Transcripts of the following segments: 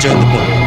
Jandpur.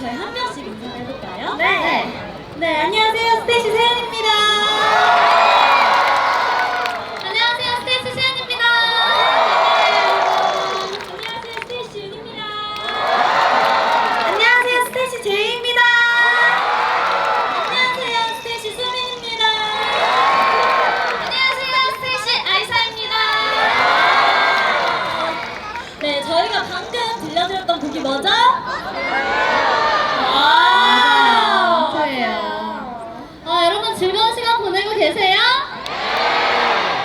저희 한 명씩 인사해볼까요? 네. 네. 안녕하세요. 스테이시 세연입니다. 계세요?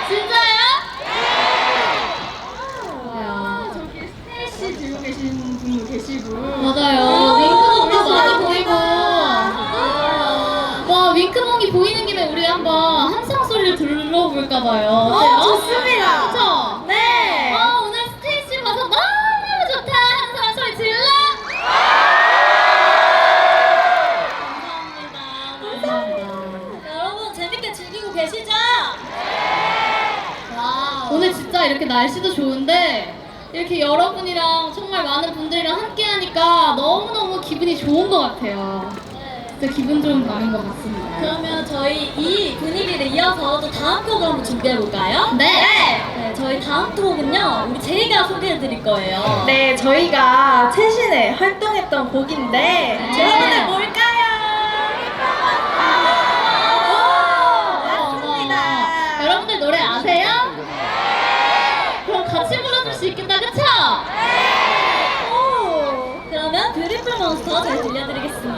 진짜요? 좋아요. 저기 스테이시 들고 계신 분도 계시고. 맞아요. 윙크봉도 많이 보이고. 와, 윙크봉이 보이는 김에 우리 한번 함성 소리를 들어볼까 봐요. 어때요? 어, 좋습니다. 이렇게 날씨도 좋은데 이렇게 여러분이랑 정말 많은 분들이랑 함께 하니까 너무너무 기분이 좋은 것 같아요. 진짜 기분 좋은 밤인 것 같습니다. 그러면 저희 이 분위기를 이어서 또 다음 곡을 한번 준비해 볼까요? 네. 네, 저희 다음 곡은요. 우리 제이가 소개해 드릴 거예요. 네, 저희가 최신에 활동했던 곡인데 네. 여러분들 뭘까요? 어, 몬스터가 잘 들려드리겠습니다.